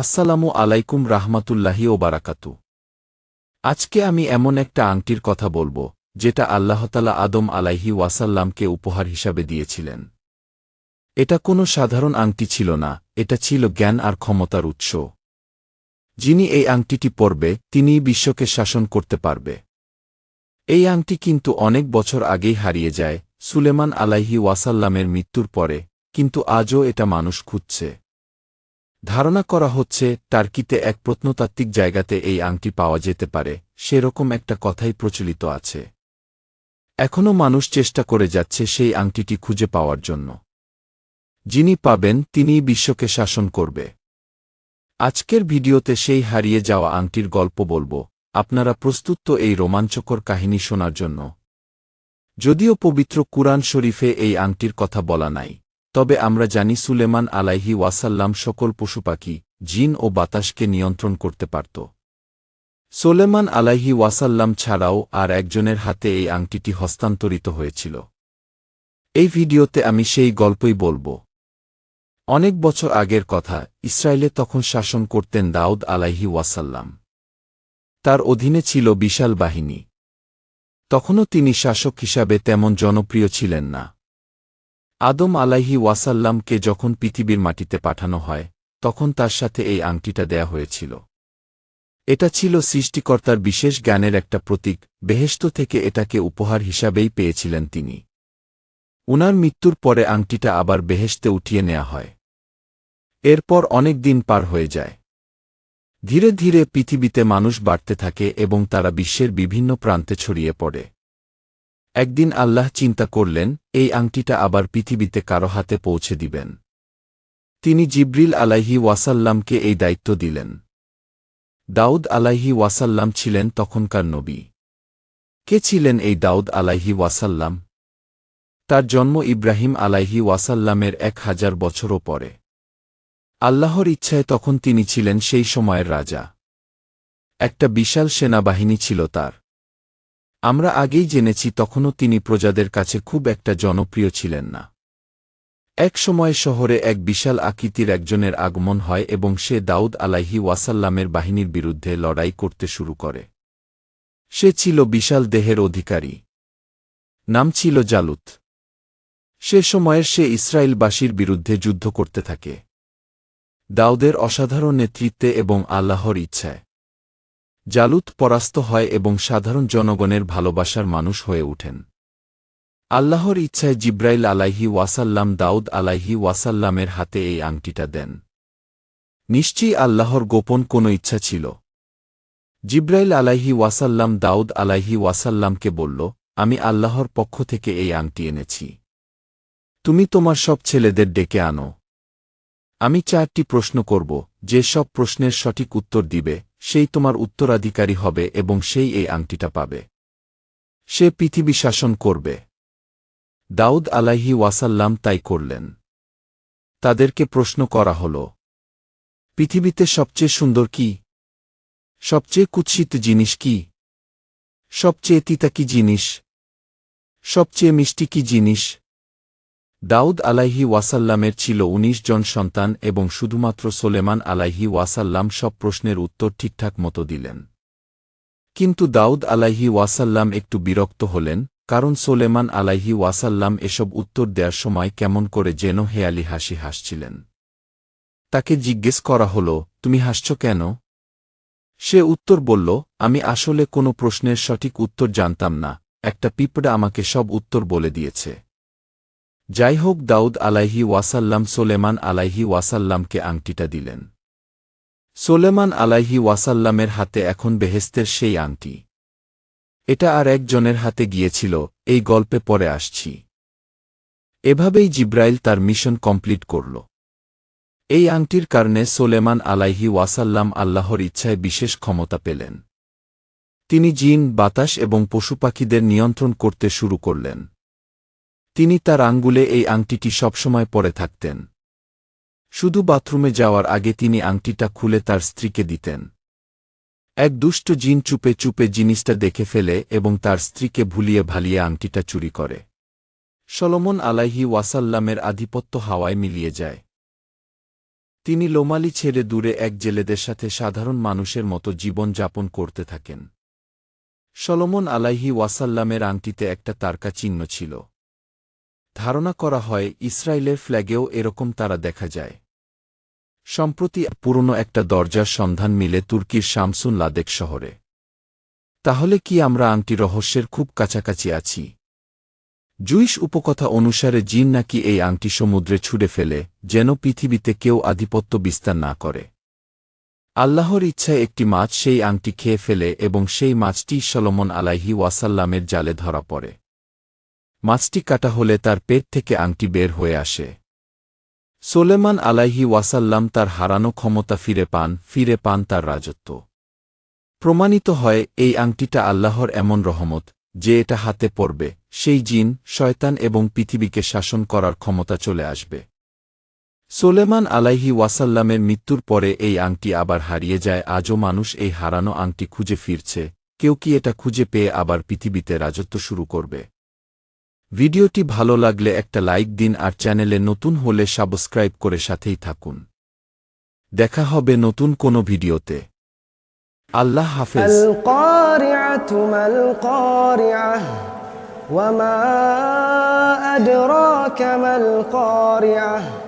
আসসালামু আলাইকুম রাহমাতুল্লাহি ও বারাকাতু। আজকে আমি এমন একটা আংটির কথা বলব, যেটা আল্লাহতালা আদম আলাইহি ওয়াসাল্লামকে উপহার হিসাবে দিয়েছিলেন। এটা কোনো সাধারণ আংটি ছিল না, এটা ছিল জ্ঞান আর ক্ষমতার উৎস। যিনি এই আংটিটি পরবে, তিনিই বিশ্বকে শাসন করতে পারবে। এই আংটি কিন্তু অনেক বছর আগেই হারিয়ে যায়, সুলেমান আলাইহি ওয়াসাল্লামের মৃত্যুর পরে, কিন্তু আজও এটা মানুষ খুঁজছে। ধারণা করা হচ্ছে, টার্কিতে এক প্রত্নতাত্ত্বিক জায়গাতে এই আংটি পাওয়া যেতে পারে, সেরকম একটা কথাই প্রচলিত আছে। এখনও মানুষ চেষ্টা করে যাচ্ছে সেই আংটিটি খুঁজে পাওয়ার জন্য। যিনি পাবেন, তিনিই বিশ্বকে শাসন করবে। আজকের ভিডিওতে সেই হারিয়ে যাওয়া আংটির গল্প বলব, আপনারা প্রস্তুত তো এই রোমাঞ্চকর কাহিনী শোনার জন্য। যদিও পবিত্র কুরআন শরীফে এই আংটির কথা বলা নাই। তবে আমরা জানি সুলেমান আলাইহি ওয়াসাল্লাম সকল পশুপাখি, জিন ও বাতাসকে নিয়ন্ত্রণ করতে পারত। সোলেমান আলাইহি ওয়াসাল্লাম ছাড়াও আর একজনের হাতে এই আংটিটি হস্তান্তরিত হয়েছিল। এই ভিডিওতে আমি সেই গল্পই বলব। অনেক বছর আগের কথা, ইসরায়েলে তখন শাসন করতেন দাউদ আলাইহি ওয়াসাল্লাম। তার অধীনে ছিল বিশাল বাহিনী। তখনও তিনি শাসক হিসাবে তেমন জনপ্রিয় ছিলেন না। আদম আলাইহি ওয়াসাল্লামকে যখন পৃথিবীর মাটিতে পাঠানো হয়, তখন তার সাথে এই আংটিটা দেয়া হয়েছিল। এটা ছিল সৃষ্টিকর্তার বিশেষ জ্ঞানের একটা প্রতীক বেহেস্ত থেকে এটাকে উপহার হিসাবেই পেয়েছিলেন তিনি। উনার মৃত্যুর পরে আংটিটা আবার বেহেস্তে উঠিয়ে নেওয়া হয়। এরপর অনেক দিন পার হয়ে যায়। ধীরে ধীরে পৃথিবীতে মানুষ বাড়তে থাকে এবং তারা বিশ্বের বিভিন্ন প্রান্তে ছড়িয়ে পড়ে। একদিন আল্লাহ চিন্তা করলেন, এই আংটিটা আবার পৃথিবীতে কারও হাতে পৌঁছে দিবেন। তিনি জিব্রিল আলাইহি ওয়াসাল্লামকে এই দায়িত্ব দিলেন। দাউদ আলাইহি ওয়াসাল্লাম ছিলেন তখনকার নবী। কে ছিলেন এই দাউদ আলাইহি ওয়াসাল্লাম? তার জন্ম ইব্রাহিম আলাইহি ওয়াসাল্লামের এক হাজার বছরও পরে। আল্লাহর ইচ্ছায় তখন তিনি ছিলেন সেই সময়ের রাজা। একটা বিশাল সেনাবাহিনী ছিল তার। আমরা আগেই জেনেছি তখনও তিনি প্রজাদের কাছে খুব একটা জনপ্রিয় ছিলেন না। এক সময় শহরে এক বিশাল আকৃতির একজনের আগমন হয় এবং সে দাউদ আলাইহি ওয়াসাল্লামের বাহিনীর বিরুদ্ধে লড়াই করতে শুরু করে। সে ছিল বিশাল দেহের অধিকারী। নাম ছিল জালুত। সে সময়ের সে ইসরায়েলবাসীর বিরুদ্ধে যুদ্ধ করতে থাকে। দাউদের অসাধারণ নেতৃত্বে এবং আল্লাহর ইচ্ছায়। জালুত পরাস্ত হয় এবং সাধারণ জনগণের ভালোবাসার মানুষ হয়ে ওঠেন। আল্লাহর ইচ্ছায় জিব্রাইল আলাইহি ওয়াসাল্লাম, দাউদ আলাইহি ওয়াসাল্লামের হাতে এই আংটিটা দেন। নিশ্চয়ই আল্লাহর গোপন কোনো ইচ্ছা ছিল। জিব্রাইল আলাইহি ওয়াসাল্লাম, দাউদ আলাইহি ওয়াসাল্লামকে বলল, আমি আল্লাহর পক্ষ থেকে এই আংটি এনেছি। তুমি তোমার সব ছেলেদের ডেকে আনো। আমি চারটি প্রশ্ন করব, যে সব প্রশ্নের সঠিক উত্তর দিবে, সেই তোমার উত্তরাধিকারী হবে এবং সেই এই আংটিটা পাবে। সে পৃথিবী শাসন করবে। দাউদ আলাইহি ওয়াসাল্লাম তাই করলেন। তাদেরকে প্রশ্ন করা হল, পৃথিবীতে সবচেয়ে সুন্দর কি? সবচেয়ে কুৎসিত জিনিস কি? সবচেয়ে তিতা কি জিনিস? সবচেয়ে মিষ্টি কি জিনিস? দাউদ আলাইহি ওয়াসাল্লামের ছিল ১৯ জন সন্তান এবং শুধুমাত্র সোলেমান আলাইহি ওয়াসাল্লাম সব প্রশ্নের উত্তর ঠিকঠাক মতো দিলেন। কিন্তু দাউদ আলাইহি ওয়াসাল্লাম একটু বিরক্ত হলেন, কারণ সোলেমান আলাইহি ওয়াসাল্লাম এসব উত্তর দেওয়ার সময় কেমন করে যেন হেয়ালি হাসি হাসছিলেন। তাকে জিজ্ঞেস করা হল, তুমি হাসছ কেন? সে উত্তর বলল, আমি আসলে কোনো প্রশ্নের সঠিক উত্তর জানতাম না, একটা পিঁপড়া আমাকে সব উত্তর বলে দিয়েছে। যাই হোক দাউদ আলাইহি ওয়াসাল্লাম সোলেমান আলাইহি ওয়াসাল্লামকে আংটিটা দিলেন। সোলেমান আলাইহি ওয়াসাল্লামের হাতে এখন বেহেস্তের সেই আংটি। এটা আর একজনের হাতে গিয়েছিল, এই গল্পে পরে আসছি। এভাবেই জিব্রাইল তার মিশন কমপ্লিট করল। এই আংটির কারণে সোলেমান আলাইহি ওয়াসাল্লাম আল্লাহর ইচ্ছায় বিশেষ ক্ষমতা পেলেন। তিনি জিন, বাতাস এবং পশুপাখিদের নিয়ন্ত্রণ করতে শুরু করলেন। তিনি তার আঙ্গুলে এই আংটিটি সবসময় পরে থাকতেন। শুধু বাথরুমে যাওয়ার আগে তিনি আংটিটা খুলে তার স্ত্রীকে দিতেন। এক দুষ্ট জিন চুপে চুপে জিনিসটা দেখে ফেলে এবং তার স্ত্রীকে ভুলিয়ে ভালিয়ে আংটিটা চুরি করে। সলমন আলাইহি ওয়াসাল্লামের আধিপত্য হাওয়ায় মিলিয়ে যায়। তিনি লোমালি ছেড়ে দূরে এক জেলেদের সাথে সাধারণ মানুষের মতো জীবন যাপন করতে থাকেন। সলমন আলাইহি ওয়াসাল্লামের আংটিতে একটা তারকা চিহ্ন ছিল। ধারণা করা হয় ইসরায়েলের ফ্ল্যাগেও এরকম তারা দেখা যায়। সম্প্রতি পুরনো একটা দরজার সন্ধান মিলে তুর্কির শামসুন লাদেক শহরে। তাহলে কি আমরা আংটি রহস্যের খুব কাছাকাছি আছি? জুইশ উপকথা অনুসারে জিন নাকি এই আংটি সমুদ্রে ছুড়ে ফেলে, যেন পৃথিবীতে কেউ আধিপত্য বিস্তার না করে। আল্লাহর ইচ্ছায় একটি মাছ সেই আংটি খেয়ে ফেলে এবং সেই মাছটি সলমন আলাইহি ওয়াসাল্লামের জালে ধরা পড়ে। মাছটি কাটা হলে তার পেট থেকে আংটি বের হয়ে আসে। সোলেমান আলাইহি ওয়াসাল্লাম তার হারানো ক্ষমতা ফিরে পান ফিরে পান তার রাজত্ব। প্রমাণিত হয়, এই আংটিটা আল্লাহর এমন রহমত, যে এটা হাতে পড়বে, সেই জিন, শয়তান এবং পৃথিবীকে শাসন করার ক্ষমতা চলে আসবে। সোলেমান আলাইহি ওয়াসাল্লামের মৃত্যুর পরে এই আংটি আবার হারিয়ে যায়, আজও মানুষ এই হারানো আংটি খুঁজে ফিরছে, কেউ কি এটা খুঁজে পেয়ে আবার পৃথিবীতে রাজত্ব শুরু করবে? ভিডিওটি ভালো লাগলে একটা লাইক দিন আর চ্যানেলে নতুন হলে সাবস্ক্রাইব করে সাথেই থাকুন দেখা হবে নতুন কোনো ভিডিওতে আল্লাহ হাফেজ القارعة ما القارعة وما أدراك ما القارعة